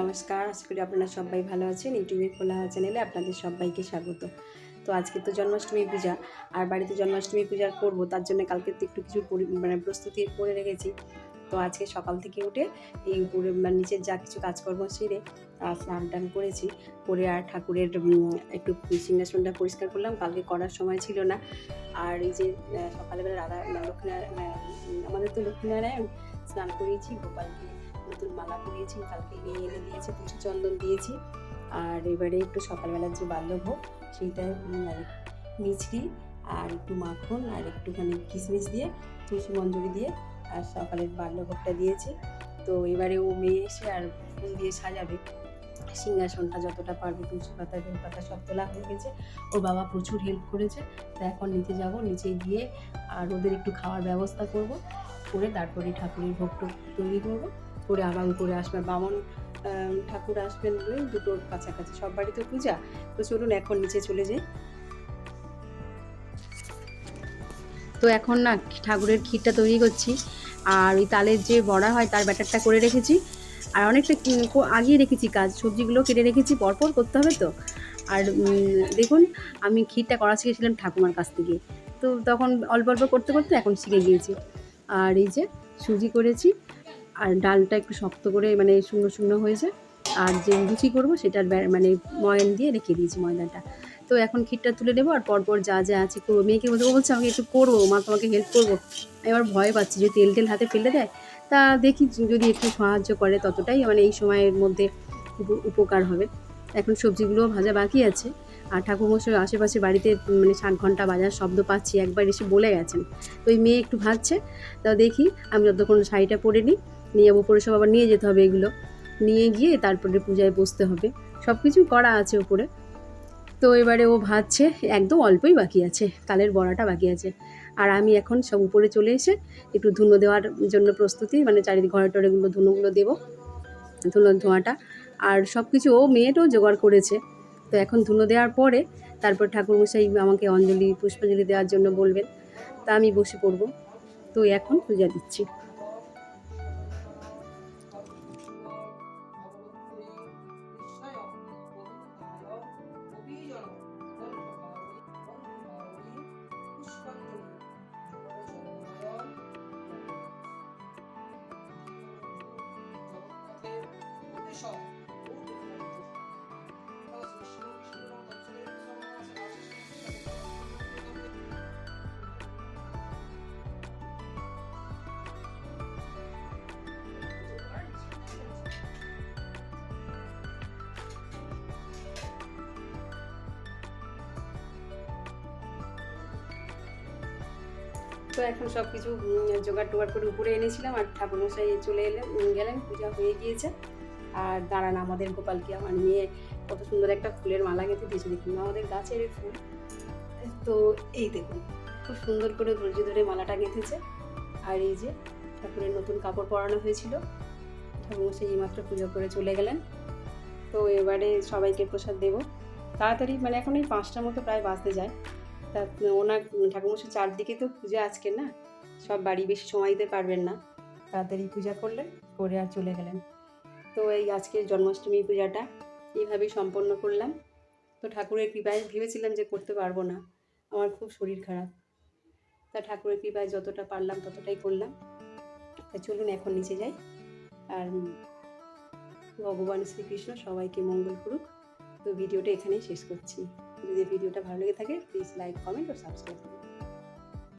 নমস্কার, আশা করি আপনারা সবাই ভালো আছেন। ইউটিউবে খোলা চ্যানেলে আপনাদের সবাইকে স্বাগত। তো আজকে তো জন্মাষ্টমী পূজা, আর বাড়িতে জন্মাষ্টমী পূজা করব, তার জন্য কালকে তো একটু কিছু মানে প্রস্তুতি করে রেখেছি। তো আজকে সকাল থেকে উঠে এই উপরে মানে নিচের যা কিছু কাজকর্ম সেরে স্নান টান করেছি। করে আর ঠাকুরের একটু সিংহাসনটা পরিষ্কার করলাম। কালকে করার সময় ছিল না। আর এই যে সকালবেলা রাধা লক্ষ্মীনারায়ণ আমাদের তো লক্ষ্মীনারায়ণ স্নান করিয়েছি, গোপালকে নতুন মালা পরিয়েছি কালকে নিয়ে এনে দিয়েছে তুলসী চন্দন দিয়েছি। আর এবারে একটু সকালবেলার যে বাল্যভোগ সেইটা মিছরি, আর একটু মাখন, আর একটুখানি কিশমিশ দিয়ে, তুলসী মঞ্জুরি দিয়ে, আর সকালের বাল্যভোগটা দিয়েছি। তো এবারে ও মেয়ে এসে আর ফুল দিয়ে সাজাবে। সিংহাসনটা যতটা পারবে, তুলসী পাতা বেল পাতা সব তোলা হয়ে গেছে। ওর বাবা প্রচুর হেল্প করেছে। তো এখন নিচে যাব, নিচে গিয়ে আর ওদের একটু খাওয়ার ব্যবস্থা করব, করে তারপরে ঠাকুরের ভোগটা তৈরি করব। করে আবার উপরে আসবে, বামন ঠাকুর আসবেন বলে দুটোর কাছাকাছি, সব বাড়িতে পূজা? তো চলুন এখন নিচে চলে যাই। তো এখন না ঠাকুরের ক্ষীরটা তৈরি করছি, আর ওই তালের যে বড়া হয় তার ব্যাটারটা করে রেখেছি। আর অনেকটা আগিয়ে রেখেছি কাজ, সবজিগুলো কেটে রেখেছি, পরপর করতে হবে তো। আর দেখুন, আমি ক্ষীরটা করা শিখেছিলাম ঠাকুমার কাছ থেকে। তো তখন অল্প অল্প করতে করতে এখন শিখে গিয়েছি। আর এই যে সুজি করেছি আর ডালটা একটু শক্ত করে মানে শুকনো শুকনো হয়েছে। আর যে লুচি করব সেটার মানে ময়ন দিয়ে রেখে দিয়েছি ময়দাটা। তো এখন ক্ষীরটা তুলে নেব আর পরপর যা যা আছে করব। মেয়েকে বলতে ও বলছে আমাকে একটু করব, মা তোমাকে হেল্প করব। আবার ভয় পাচ্ছি যে তেল টেল হাতে ফেলে দেয়। তা দেখি যদি একটু সাহায্য করে ততটাই মানে এই সময়ের মধ্যে উপকার হবে। এখন সবজিগুলোও ভাজা বাকি আছে। আর ঠাকুরমশাই আশেপাশে বাড়িতে মানে ষাট ঘণ্টা বাজার শব্দ পাচ্ছি, একবার এসে বলে গেছেন। তো ওই মেয়ে একটু ভাজছে। তা দেখি আমি যতক্ষণ শাড়িটা পরে নিই। নিয়ে যাব উপরে সব আবার নিয়ে যেতে হবে এগুলো। নিয়ে গিয়ে তারপরে পূজায় বসতে হবে। সব কিছুই করা আছে উপরে তো এবারে ও ভাজছে, একদম অল্পই বাকি আছে, তালের বড়াটা বাকি আছে। আর আমি এখন সব উপরে চলে এসে একটু ধুনো দেওয়ার জন্য প্রস্তুতি মানে চারিদিকে ঘরে টরেগুলো ধুনোগুলো দেবো, ধুনো ধোঁয়াটা। আর সব কিছু ও মেয়েটাও জোগাড় করেছে। তো এখন ধুনো দেওয়ার পরে তারপর ঠাকুরমশাই আমাকে অঞ্জলি, পুষ্পাঞ্জলি দেওয়ার জন্য বলবেন। তা আমি বসে পড়ব। তো এখন পূজা দিচ্ছি। তো এখন সব কিছু জোগাড় টোগাড় করে উপরে এনেছিলাম আর ঠাকুর ঠাকুরমশাই চলে এলেন গেলেন, পূজা হয়ে গিয়েছে। আর দাঁড়ান, আমাদের গোপালকে আমার মেয়ে কত সুন্দর একটা ফুলের মালা গেঁথে দিয়েছে। দেখুন আমাদের গাছের ফুল। তো এই দেখুন, খুব সুন্দর করে ধৈর্য ধরে মালাটা গেঁথেছে। আর এই যে, ঠাকুরের নতুন কাপড় পরানো হয়েছিল। ঠাকুরমশাই এইমাত্র পুজো করে চলে গেলেন। তো এবারে সবাইকে প্রসাদ দেবো। তাড়াতাড়ি মানে এখন এই পাঁচটার মতো প্রায় বাঁচতে যায়। তা ওনার ঠাকুরমশাই চারদিকে তো পূজা আজকে না, সব বাড়ি বেশি সময় দিতে পারবেন না। তাড়াতাড়ি পূজা করলেন, করে আর চলে গেলেন। তো এই আজকের জন্মাষ্টমী পূজাটা এইভাবেই সম্পন্ন করলাম। তো ঠাকুরের কৃপায় ভেবেছিলাম যে করতে পারব না, আমার খুব শরীর খারাপ। তা ঠাকুরের কৃপায় যতটা পারলাম ততটাই করলাম। তা চলুন এখন নিচে যাই। আর ভগবান শ্রীকৃষ্ণ সবাইকে মঙ্গল করুক। তো ভিডিওটা এখানেই শেষ করছি। যদি ভিডিওটা ভালো লেগে থাকে প্লিজ লাইক কমেন্ট ও সাবস্ক্রাইব করুন।